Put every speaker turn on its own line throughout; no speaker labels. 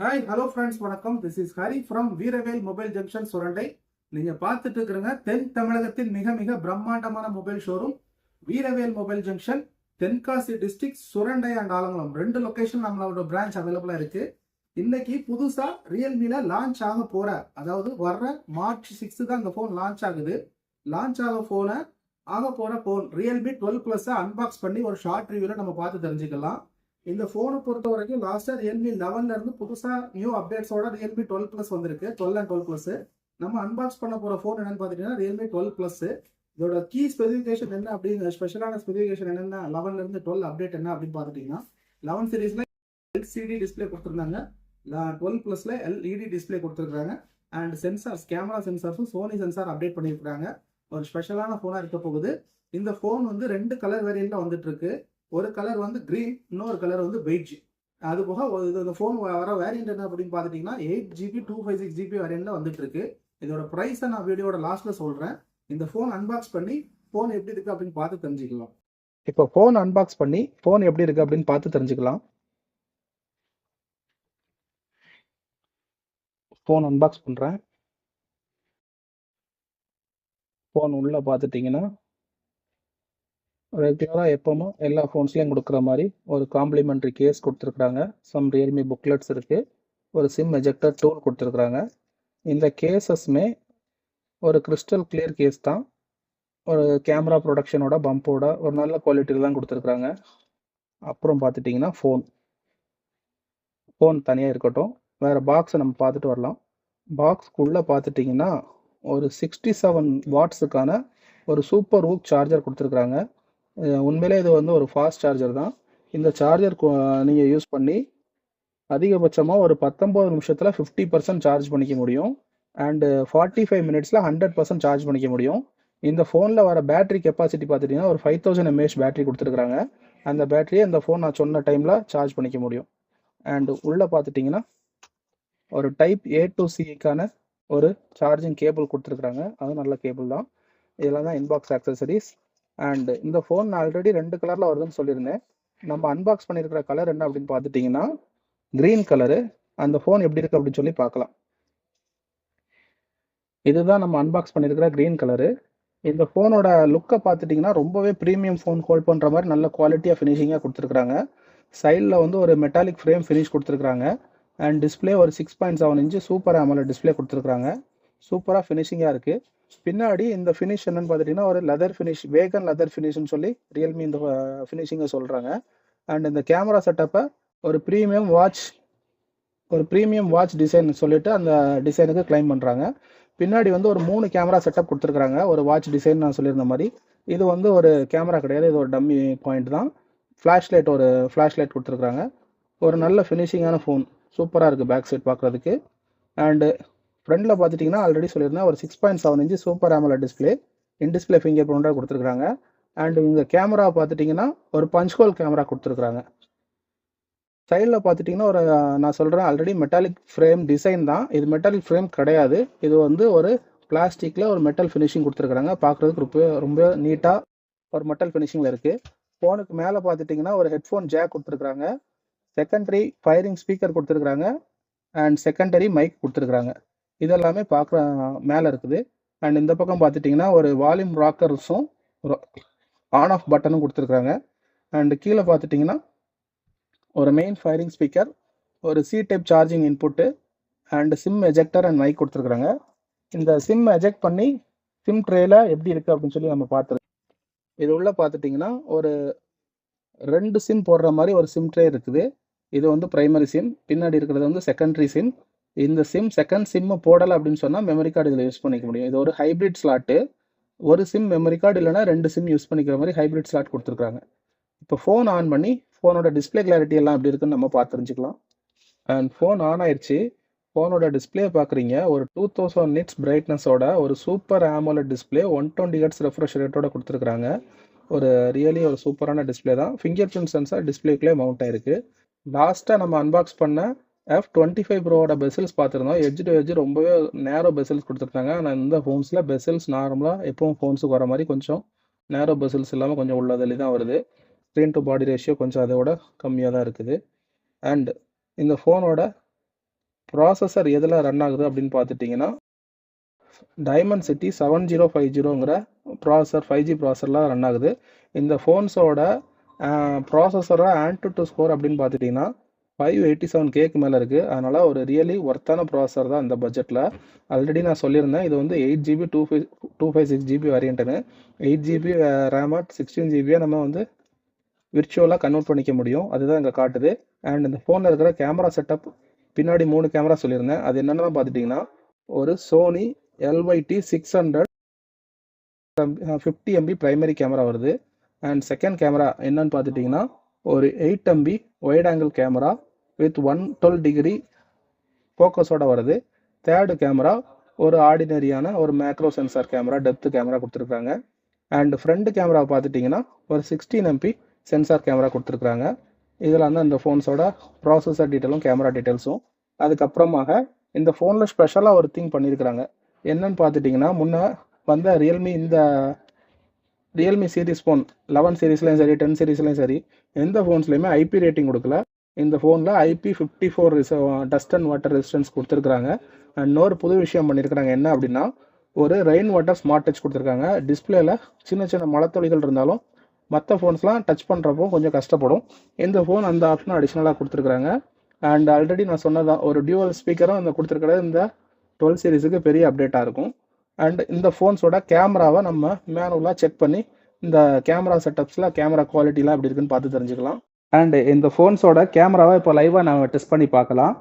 Hi hello friends வணக்கம். This is Hari from Veeravel mobile junction Surandai நீங்க பார்த்துட்டு இருக்கிறங்க தென் தமிழகத்தின் மிக மிக பிரம்மாண்டமான mobile showroom Veeravel mobile junction Tenkasi district Surandai and Alangulam. ரெண்டு லொகேஷன் நம்மளோட பிரான்ச் அவைலபிளா இருக்கு. இன்னைக்கு புதுசா ரியல்மில லான்ச் ஆக போற அதாவது வர்ற மார்ச் சிக்ஸ்த்து தான் இந்த ஃபோன் லான்ச் ஆகுது. லான்ச் ஆக போன ஆக போற phone Realme twelve plus unbox பண்ணி ஒரு ஷார்ட் ரிவியூல நம்ம பார்த்து தெரிஞ்சுக்கலாம். இந்த ஃபோனை பொறுத்த வரைக்கும் லாஸ்டா ரியல்மி லெவன்ல இருந்து புதுசா நியூ அப்டேட்ஸோட ரியல்மி டுவெல் பிளஸ் வந்திருக்கு. டுவெல் அண்ட் டுவெல் பிளஸ் நம்ம அன்பாக்ஸ் பண்ண போற ஃபோன் என்னன்னு பாத்தீங்கன்னா ரியல்மி டுவெல் பிளஸ் இதோட கீ ஸ்பெசிஃபிகேஷன் என்ன அப்படின்னு ஸ்பெஷலான ஸ்பெசிஃபிகேஷன் என்னென்ன லெவன்ல இருந்து டுவெல் அப்டேட் என்ன அப்படின்னு பாத்துட்டீங்கன்னா லெவன் சீரீஸ்ல எல்சிடி டிஸ்பிளே கொடுத்துருந்தாங்க. டுவெல் பிளஸ்ல எல்இடி டிஸ்பிளே கொடுத்துருக்காங்க. அண்ட் சென்சார்ஸ் கேமரா சென்சார்ஸும் சோனி சென்சார் அப்டேட் பண்ணியிருக்காங்க ஒரு ஸ்பெஷலான ஃபோனாக இருக்க போகுது. இந்த ஃபோன் வந்து ரெண்டு கலர் வேரியண்ட்ல வந்துட்டு இருக்கு. ஒரு கலர் வந்து கிரீன் இன்னொரு கலர் வந்து பெய்ட் அது போக இது இந்த ஃபோன் வர வேரியன்ட் என்ன அப்படின்னு பார்த்துட்டிங்கன்னா eight GB two five six GB வேரியண்ட்டில் வந்துட்டு இருக்கு. இதோட ப்ரைஸை நான் வீடியோட லாஸ்ட்ல சொல்றேன். இந்த ஃபோன் அன்பாக்ஸ் பண்ணி ஃபோன் எப்படி இருக்கு அப்படின்னு பார்த்து தெரிஞ்சுக்கலாம்.
இப்போ ஃபோன் அன்பாக்ஸ் பண்ணி ஃபோன் எப்படி இருக்கு அப்படின்னு பார்த்து தெரிஞ்சுக்கலாம். ஃபோன் அன்பாக்ஸ் பண்ணுறேன் ஃபோன் உள்ளே பார்த்துட்டிங்கன்னா ரெகுலராக எப்பவும் எல்லா ஃபோன்ஸ்லேயும் கொடுக்குற மாதிரி ஒரு காம்ப்ளிமெண்ட்ரி கேஸ் கொடுத்துருக்குறாங்க. சம் ரியல்மி புக்லெட்ஸ் இருக்குது ஒரு சிம் எஜெக்டர் டூல் கொடுத்துருக்குறாங்க. இந்த கேசஸ்மே ஒரு கிறிஸ்டல் கிளியர் கேஸ் தான். ஒரு கேமரா ப்ரொடக்ஷனோட பம்போட ஒரு நல்ல குவாலிட்டியில் தான் கொடுத்துருக்குறாங்க. அப்புறம் பார்த்துட்டிங்கன்னா ஃபோன் ஃபோன் தனியாக இருக்கட்டும். வேறு பாக்ஸை நம்ம பார்த்துட்டு வரலாம். பாக்ஸ்க்குள்ளே பார்த்துட்டிங்கன்னா ஒரு சிக்ஸ்டி செவன் வாட்ஸுக்கான ஒரு சூப்பர் ஊக் சார்ஜர் கொடுத்துருக்குறாங்க. உண்மையிலே இது வந்து ஒரு ஃபாஸ்ட் சார்ஜர் தான். இந்த சார்ஜர் நீங்கள் யூஸ் பண்ணி அதிகபட்சமாக ஒரு பத்தொம்போது நிமிஷத்தில் ஃபிஃப்டி பர்சன்ட் சார்ஜ் பண்ணிக்க முடியும். அண்டு ஃபார்ட்டி ஃபைவ் மினிட்ஸில் ஹண்ட்ரட் பர்சன்ட் சார்ஜ் பண்ணிக்க முடியும். இந்த ஃபோனில் வர பேட்டரி கெப்பாசிட்டி பார்த்துட்டிங்கன்னா ஒரு ஃபைவ் தௌசண்ட் எம்ஏஹெச் பேட்டரி கொடுத்துருக்குறாங்க. அந்த பேட்டரியை இந்த ஃபோன் நான் சொன்ன டைமில் சார்ஜ் பண்ணிக்க முடியும். அண்டு உள்ளே பார்த்துட்டிங்கன்னா ஒரு டைப் ஏ டு சிக்கான ஒரு சார்ஜிங் கேபிள் கொடுத்துருக்குறாங்க. அதுவும் நல்ல கேபிள் தான். இதெல்லாம் தான் இன்பாக்ஸ் ஆக்சசரிஸ் அண்ட் இந்த ஃபோன் ஆல்ரெடி ரெண்டு கலரில் வருதுன்னு சொல்லியிருந்தேன். நம்ம அன்பாக்ஸ் பண்ணியிருக்கிற கலர் என்ன அப்படின்னு பார்த்துட்டிங்கன்னா க்ரீன் கலரு அந்த ஃபோன் எப்படி இருக்குது அப்படின்னு சொல்லி பார்க்கலாம். இதுதான் நம்ம அன்பாக்ஸ் பண்ணியிருக்கிற க்ரீன் கலரு இந்த ஃபோனோட லுக்கை பார்த்துட்டிங்கன்னா ரொம்பவே ப்ரீமியம் ஃபோன் ஹோல்ட் பண்ணுற மாதிரி நல்ல குவாலிட்டியாக ஃபினிஷிங்காக கொடுத்துருக்குறாங்க. சைடில் வந்து ஒரு மெட்டாலிக் ஃப்ரேம் ஃபினிஷ் கொடுத்துருக்குறாங்க. அண்ட் டிஸ்பிளே ஒரு six point seven inch super AMOLED display கொடுத்துருக்குறாங்க. சூப்பராக ஃபினிஷிங்காக இருக்குது பின்னாடி இந்த ஃபினிஷ் என்னன்னு பார்த்துட்டிங்கன்னா ஒரு லெதர் ஃபினிஷ் வேகன் லெதர் ஃபினிஷ்னு சொல்லி ரியல்மி இந்த ஃபினிஷிங்கை சொல்கிறாங்க அண்ட் இந்த கேமரா செட்டப்பை ஒரு ப்ரீமியம் வாட்ச் ஒரு ப்ரீமியம் வாட்ச் டிசைன் சொல்லிட்டு அந்த டிசைனுக்கு கிளைம் பண்ணுறாங்க பின்னாடி வந்து ஒரு மூணு கேமரா செட்டப் கொடுத்துருக்குறாங்க. ஒரு வாட்ச் டிசைன் நான் சொல்லியிருந்த மாதிரி. இது வந்து ஒரு கேமரா கிடையாது. இது ஒரு டம்மி பாயிண்ட் தான். ஃப்ளாஷ் லைட் ஒரு ஃப்ளாஷ் லைட் கொடுத்துருக்குறாங்க. ஒரு நல்ல ஃபினிஷிங்கான ஃபோன் சூப்பராக இருக்குது பேக் சைட் பார்க்குறதுக்கு அண்டு ஃப்ரண்ட்டில் பார்த்துட்டிங்கன்னா ஆல்ரெடி சொல்லியிருந்தேன். ஒரு six point seven inch super AMOLED display in display finger பிரிண்டாக கொடுத்துருக்குறாங்க. அண்ட் இவங்க கேமரா பார்த்துட்டிங்கன்னா ஒரு பஞ்ச் ஹோல் கேமரா கொடுத்துருக்குறாங்க. சைடில் பார்த்துட்டிங்கன்னா ஒரு நான் சொல்கிறேன் ஆல்ரெடி மெட்டாலிக் ஃப்ரேம் டிசைன் தான். இது மெட்டாலிக் ஃப்ரேம் கிடையாது. இது வந்து ஒரு பிளாஸ்டிக்கில் ஒரு மெட்டல் ஃபினிஷிங் கொடுத்துருக்குறாங்க. பார்க்குறதுக்கு ரொம்ப ரொம்ப நீட்டாக ஒரு மெட்டல் ஃபினிஷிங்கில் இருக்குது ஃபோனுக்கு மேலே பார்த்துட்டிங்கன்னா ஒரு ஹெட்ஃபோன் ஜேக் கொடுத்துருக்குறாங்க. செகண்டரி ஃபயரிங் ஸ்பீக்கர் கொடுத்துருக்குறாங்க. அண்ட் செகண்டரி மைக் கொடுத்துருக்குறாங்க. இதெல்லாமே பார்க்குற மேலே இருக்குது. அண்ட் இந்த பக்கம் பார்த்துட்டிங்கன்னா ஒரு வால்யூம் ராக்கர்ஸும் ஒரு ஆன் ஆஃப் பட்டனும் கொடுத்துருக்குறாங்க அண்ட் கீழே பார்த்துட்டிங்கன்னா ஒரு மெயின் ஃபயரிங் ஸ்பீக்கர் ஒரு C type charging input and sim ejector and mic கொடுத்துருக்குறாங்க இந்த சிம் எஜெக்ட் பண்ணி சிம் ட்ரேல எப்படி இருக்குது அப்படின்னு சொல்லி நம்ம பார்த்துருக்கோம் இது உள்ள பார்த்துட்டிங்கன்னா ஒரு ரெண்டு சிம் போடுற மாதிரி ஒரு சிம் ட்ரே இருக்குது. இது வந்து ப்ரைமரி சிம் பின்னாடி இருக்கிறது வந்து செகண்டரி சிம் இந்த சிம் செகண்ட் சிம்மு போடலை அப்படின்னு சொன்னால் மெமரி கார்டு இதில் யூஸ் பண்ணிக்க முடியும். இது ஒரு ஹைப்ரிட் ஸ்லாட்டு ஒரு சிம் மெமரி கார்டு இல்லைனா ரெண்டு சிம் யூஸ் பண்ணிக்கிற மாதிரி ஹைப்ரிட் ஸ்லாட் கொடுத்துருக்காங்க இப்போ ஃபோன் ஆன் பண்ணி ஃபோனோட டிஸ்பிளே கிளாரிட்டி எல்லாம் எப்படி இருக்குன்னு நம்ம பார்த்து தெரிஞ்சுக்கலாம். அண்ட் ஃபோன் ஆன் ஆயிடுச்சு. ஃபோனோட டிஸ்பிளே பார்க்குறீங்க. ஒரு டூ தௌசண்ட் நிட்ஸ் பிரைட்னஸோட ஒரு super AMOLED display one twenty hertz refresh ரேட்டோட கொடுத்துருக்காங்க ஒரு ரியலி ஒரு சூப்பரான டிஸ்பிளே தான். ஃபிங்கர் பிரிண்ட் சென்சார் டிஸ்பிளேக்குள்ளே மவுண்ட் ஆயிருக்கு. லாஸ்ட்டாக நம்ம அன்பாக்ஸ் பண்ண எஃப் டுவெண்ட்டி ஃபைவ் ப்ரோவோட பெசல்ஸ் பார்த்துருந்தோம். எட்ஜ் டு எட்ஜ் ரொம்பவே நேரோ பெசல்ஸ் கொடுத்துருக்காங்க ஆனால் இந்த ஃபோன்ஸில் பெசல்ஸ் நார்மலாக எப்பவும் ஃபோன்ஸுக்கு வர மாதிரி கொஞ்சம் நேரோ பெசல்ஸ் இல்லாமல் கொஞ்சம் உள்ளதில் தான் வருது. ஸ்க்ரீன் டு பாடி ரேஷியோ கொஞ்சம் அதோட கம்மியாக தான் இருக்குது. அண்ட் இந்த ஃபோனோட ப்ராசஸர் எதில் ரன் ஆகுது அப்படின்னு பார்த்துட்டிங்கன்னா Dimensity seven zero five ஜீரோங்கிற ப்ராசஸர் ஃபைவ் ஜி ப்ராசஸரில் ரன் ஆகுது. இந்த ஃபோன்ஸோட ப்ராசஸரோட ஆன்டு டு ஸ்கோர் அப்படின்னு பார்த்துட்டிங்கன்னா ஃபைவ் எயிட்டி செவன் கேக்கு மேலே இருக்குது அதனால் ஒரு ரியலி ஒர்த்தான ப்ராசஸர் தான் இந்த பட்ஜெட்டில் ஆல்ரெடி நான் சொல்லியிருந்தேன் இது வந்து eight GB two five two five six GB வேரியண்ட்டுன்னு eight GB ரேமாக சிக்ஸ்டீன் ஜிபியை நம்ம வந்து விர்ச்சுவலாக கன்வெர்ட் பண்ணிக்க முடியும். அதுதான் இங்கே காட்டுது. அண்ட் இந்த ஃபோனில் இருக்கிற கேமரா செட்டப் பின்னாடி மூணு கேமரா சொல்லியிருந்தேன். அது என்னென்னு பார்த்துட்டிங்கன்னா ஒரு Sony LYT six hundred fifty MP primary camera வருது. அண்ட் செகண்ட் கேமரா என்னன்னு பார்த்துட்டிங்கன்னா ஒரு eight MP wide angle camera with one twelve degree ஃபோக்கஸோட வருது. தேர்டு கேமரா ஒரு ஆர்டினரியான ஒரு macro sensor camera depth camera கொடுத்துருக்காங்க அண்ட் ஃப்ரண்ட் கேமரா பார்த்துட்டிங்கன்னா ஒரு சிக்ஸ்டீன் எம்பி சென்சார் கேமரா கொடுத்துருக்காங்க இதில் வந்து அந்த ஃபோன்ஸோட ப்ராசஸர் டீட்டெயிலும் கேமரா டீட்டெயில்ஸும் அதுக்கப்புறமாக இந்த ஃபோனில் ஸ்பெஷலாக ஒரு திங் பண்ணியிருக்கிறாங்க என்னன்னு பார்த்துட்டிங்கன்னா முன்ன வந்த ரியல்மி இந்த ரியல்மி சீரிஸ் ஃபோன் லெவன் சீரீஸ்லையும் சரி டென் சீரீஸ்லையும் சரி எந்த ஃபோன்ஸ்லையுமே ஐபி ரேட்டிங் கொடுக்கல. இந்த ஃபோனில் IP fifty four dust and water resistance கொடுத்துருக்காங்க அண்ட் இன்னொரு புது விஷயம் பண்ணியிருக்கிறாங்க என்ன அப்படின்னா ஒரு ரெயின் வாட்டர் ஸ்மார்ட் டச் கொடுத்துருக்காங்க. டிஸ்பிளேல சின்ன சின்ன மழத்துளிகள் இருந்தாலும் மற்ற ஃபோன்ஸ்லாம் டச் பண்ணுறப்போ கொஞ்சம் கஷ்டப்படும். இந்த ஃபோன் அந்த ஆப்ஷனும் அடிஷ்னலாக கொடுத்துருக்குறாங்க. அண்ட் ஆல்ரெடி நான் சொன்னதான் ஒரு டியூவல் ஸ்பீக்கரும் இந்த கொடுத்துருக்கிறது இந்த டுவெல் சீரிஸுக்கு பெரிய அப்டேட்டாக இருக்கும். அண்ட் இந்த ஃபோன்ஸோட கேமராவை நம்ம மேனுவலாக செக் பண்ணி இந்த கேமரா செட்டப்ஸில் கேமரா குவாலிட்டிலாம் எப்படி இருக்குன்னு பார்த்து தெரிஞ்சுக்கலாம். அண்ட் இந்த ஃபோன்ஸோட கேமராவை இப்போ லைவாக நம்ம டெஸ்ட் பண்ணி பார்க்கலாம்.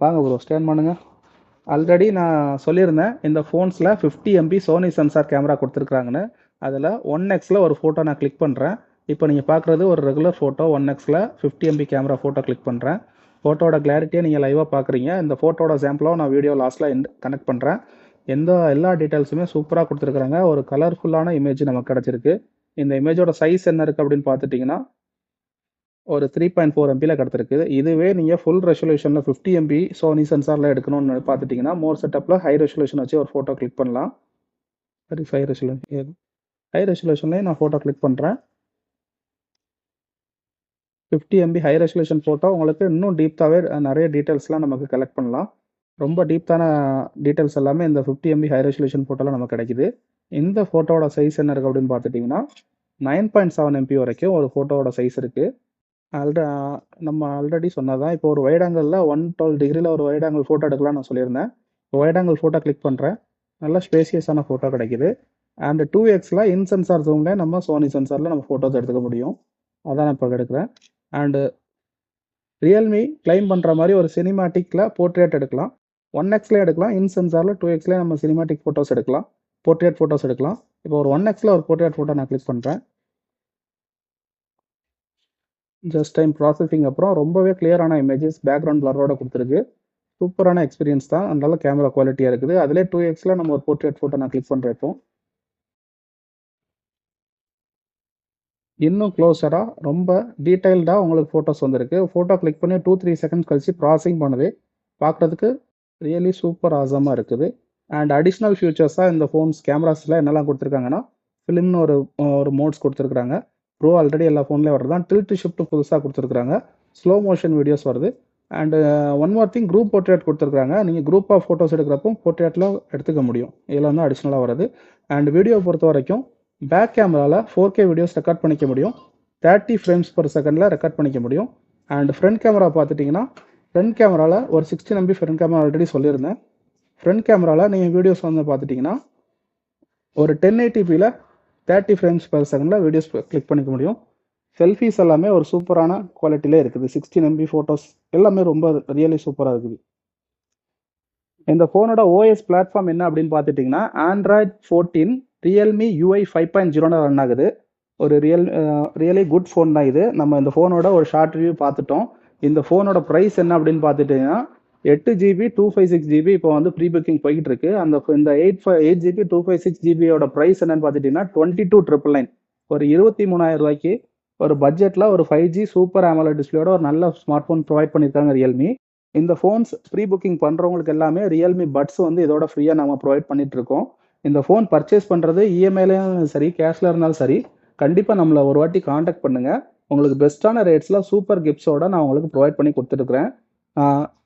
வாங்க ப்ரோ ஸ்டேன் பண்ணுங்க. ஆல்ரெடி நான் சொல்லியிருந்தேன் இந்த ஃபோன்ஸில் fifty MP Sony sensor camera கொடுத்துருக்காங்கன்னு அதில் ஒன் எக்ஸில் ஒரு ஃபோட்டோ நான் கிளிக் பண்ணுறேன் இப்போ நீங்கள் பார்க்குறது ஒரு ரெகுலர் ஃபோட்டோ ஒன் எக்ஸில் fifty MP camera photo click பண்ணுறேன் ஃபோட்டோட கிளாரிட்டியை நீங்கள் லைவாக பார்க்குறீங்க. இந்த ஃபோட்டோட சாம்பிளாக நான் வீடியோ லாஸ்ட்டில் கனெக்ட் பண்ணுறேன் எந்த எல்லா டீட்டெயில்ஸுமே சூப்பராக கொடுத்துருக்குறாங்க. ஒரு கலர்ஃபுல்லான இமேஜ் நமக்கு கிடச்சிருக்கு. இந்த இமேஜோட சைஸ் என்ன இருக்குது அப்படின்னு பார்த்துட்டிங்கன்னா ஒரு த்ரீ பாயிண்ட் ஃபோர் எம்பியில் கிடச்சிருக்கு. இதுவே நீங்கள் ஃபுல் ரெசல்யூஷனில் ஃபிஃப்டி எம்பி சோனி சென்சாரில் எடுக்கணும்னு பார்த்துட்டிங்கன்னா மோர் செட்டப்பில் ஹை ரெசல்யூஷன் வச்சு ஒரு ஃபோட்டோ கிளிக் பண்ணலாம். சரி ஹை ரெசல்யூஷன் ஹை ரெசல்யூஷன்லேயே நான் ஃபோட்டோ கிளிக் பண்ணுறேன் fifty MP high resolution photo உங்களுக்கு இன்னும் டீப்த்தாகவே நிறைய டீட்டெயில்ஸ்லாம் நமக்கு கலெக்ட் பண்ணலாம். ரொம்ப டீப்தான டீட்டெயில்ஸ் எல்லாமே இந்த ஃபிஃப்டி எம்பி ஹை ரெசல்யூஷன் ஃபோட்டோவில் நமக்கு கிடைக்குது. இந்த ஃபோட்டோவோட சைஸ் என்ன இருக்குது அப்படின்னு பார்த்துட்டிங்கன்னா நைன் பாயிண்ட் செவன் எம்பி வரைக்கும் ஒரு ஃபோட்டோவோட சைஸ் இருக்குது ஆல்ரெ நம்ம ஆல்ரெடி சொன்னதான் இப்போ ஒரு வைட் ஆங்கிளில் ஒன் டுவெல் டிகிரியில் ஒரு வைட் ஆங்கிள் ஃபோட்டோ எடுக்கலாம்னு நான் சொல்லியிருந்தேன். இப்போ வைட் ஆங்கிள் ஃபோட்டோ கிளிக் பண்ணுறேன் நல்லா ஸ்பேசியஸான ஃபோட்டோ கிடைக்குது. அண்ட் டூ எக்ஸில் இன் சென்சார் ஜூம்லேயே நம்ம சோனி சென்சாரில் நம்ம ஃபோட்டோஸ் எடுத்துக்க முடியும். அதான் நான் இப்போ எடுக்கிறேன். அண்டு ரியல்மி கிளைம் பண்ணுற மாதிரி ஒரு சினிமாட்டிக்கில் போர்ட்ரேட் எடுக்கலாம். ஒன் எக்ஸில் எடுக்கலாம். இன் சென்சாரில் டூ எக்ஸ்லேயே நம்ம சினிமாட்டிக் ஃபோட்டோஸ் எடுக்கலாம். போர்ட்ரேட் ஃபோட்டோஸ் எடுக்கலாம். இப்போ ஒரு ஒன் எக்ஸில் ஒரு போர்ட்ரேட் ஃபோட்டோ நான் கிளிக் பண்ணுறேன் ஜஸ்ட் டைம் ப்ராசஸிங் அப்புறம் ரொம்பவே கிளியரான இமேஜஸ் பேக்ரவுண்ட் பிளரோட கொடுத்துருக்கு. சூப்பரான எக்ஸ்பீரியன்ஸ் தான். நல்ல கேமரா குவாலிட்டியாக இருக்குது. அதிலே டூ எக்ஸில் நம்ம ஒரு போர்ட்ரேட் ஃபோட்டோ நான் கிளிக் பண்ணுறேன் இப்போ. இன்னும் க்ளோஸராக ரொம்ப டீட்டெயில்டாக உங்களுக்கு ஃபோட்டோஸ் வந்திருக்கு. ஃபோட்டோ கிளிக் பண்ணி டூ த்ரீ செகண்ட்ஸ் கழிச்சு ப்ராசஸிங் பண்ணுது. பார்க்குறதுக்கு ரியலி சூப்பர் ஆசமாக இருக்குது. அண்ட் அடிஷ்னல் ஃபியூச்சர்ஸாக இந்த ஃபோன்ஸ் கேமராஸில் என்னெல்லாம் கொடுத்துருக்காங்கன்னா ஃபிலிம்னு ஒரு ஒரு மோட்ஸ் கொடுத்துருக்குறாங்க. ப்ரோ ஆல்ரெடி எல்லா ஃபோன்லேயும் வருது. தான் டில்ட் ஷிஃப்ட் புதுசாக கொடுத்துருக்குறாங்க. ஸ்லோ மோஷன் வீடியோஸ் வருது. And one more thing group portrait கொடுத்துருக்காங்க நீங்கள் குரூப்பாக ஃபோட்டோஸ் எடுக்கிறப்போ போர்ட்ரேட்டில் எடுத்துக்க முடியும். இதில் வந்து அடிஷ்னலாக வருது. அண்ட் வீடியோ பொறுத்த வரைக்கும் பேக் கேமராவில் ஃபோர் கே வீடியோஸ் ரெக்கார்ட் பண்ணிக்க முடியும். தேர்ட்டி ஃப்ரேம்ஸ் பர் செகண்டில் ரெக்கார்ட் பண்ணிக்க முடியும். அண்ட் ஃப்ரண்ட் கேமரா பார்த்துட்டிங்கன்னா ஃப்ரண்ட் கேமராவில் ஒரு sixteen MP front camera already சொல்லியிருந்தேன். ஃப்ரண்ட் கேமராவில் நீங்கள் வீடியோஸ் வந்து பார்த்துட்டிங்கன்னா ஒரு டென் எயிட்டிபியில் தேர்ட்டி ஃப்ரேம்ஸ் பர் செகண்டில் வீடியோஸ் கிளிக் பண்ணிக்க முடியும். செல்ஃபீஸ் எல்லாமே ஒரு சூப்பரான குவாலிட்டியிலே இருக்குது. சிக்ஸ்டீன் எம்பி ஃபோட்டோஸ் எல்லாமே ரொம்ப ரியலி சூப்பராக இருக்குது. இந்த ஃபோனோட ஓஎஸ் பிளாட்ஃபார்ம் என்ன அப்படின்னு பார்த்துட்டிங்கன்னா Android fourteen Realme UI five point ஜீரோன்னு ரன் ஆகுது. ஒரு ரியல் ரியலி குட் ஃபோன் தான் இது. நம்ம இந்த ஃபோனோட ஒரு ஷார்ட் ரிவ்யூ பார்த்துட்டோம். இந்த ஃபோனோட ப்ரைஸ் என்ன அப்படின்னு பார்த்துட்டிங்கன்னா எட்டு GB two five six GB இப்போ வந்து ப்ரீ புக்கிங் போயிட்டு இருக்கு அந்த இந்த eight five eight GB two five six ஜிபியோட price என்னன்னு பார்த்துட்டீங்கன்னா டுவெண்ட்டி டூ ட்ரிபிள் நைன் ஒரு இருபத்தி மூணாயிரம் ரூபாய்க்கு ஒரு பட்ஜெட்டில் ஒரு ஃபைவ் ஜி சூப்பர் AMOLED டிஸ்பிளேயோட ஒரு நல்ல ஸ்மார்ட் ஃபோன் ப்ரொவைட் பண்ணியிருக்காங்க ரியல்மி இந்த ஃபோன்ஸ் ப்ரீ புக்கிங் பண்ணுறவங்களுக்கு எல்லாமே ரியல்மி பட்ஸ் வந்து இதோட ஃப்ரீயாக நம்ம ப்ரொவைட் பண்ணிட்டு இருக்கோம் இந்த ஃபோன் பர்ச்சேஸ் பண்ணுறது இஎம்ஐலையும் சரி கேஷில் இருந்தாலும் சரி கண்டிப்பாக நம்மளை ஒரு வாட்டி காண்டாக்ட் பண்ணுங்கள் உங்களுக்கு பெஸ்ட்டான ரேட்ஸில் சூப்பர் கிஃப்ட்ஸோட நான் உங்களுக்கு ப்ரொவைட் பண்ணி கொடுத்துருக்குறேன்.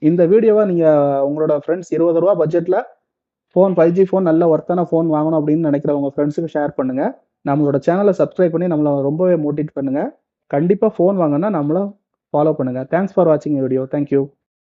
இந்த வீடியோவை நீங்கள் உங்களோட ஃப்ரெண்ட்ஸ் இருபது ரூபா பட்ஜெட்டில் ஃபோன் ஃபைவ் ஜி ஃபோன் நல்ல ஒர்த்தான ஃபோன் வாங்கணும் அப்படின்னு நினைக்கிற உங்கள் ஃப்ரெண்ட்ஸுக்கு ஷேர் பண்ணுங்கள் நம்மளோட சேனலை சப்ஸ்கிரைப் பண்ணி நம்மளை ரொம்பவே மோட்டிவேட் பண்ணுங்கள் கண்டிப்பாக ஃபோன் வாங்கினா நம்மளை ஃபாலோ பண்ணுங்கள் தேங்க்ஸ் ஃபார் வாட்சிங் வீடியோ தேங்க்யூ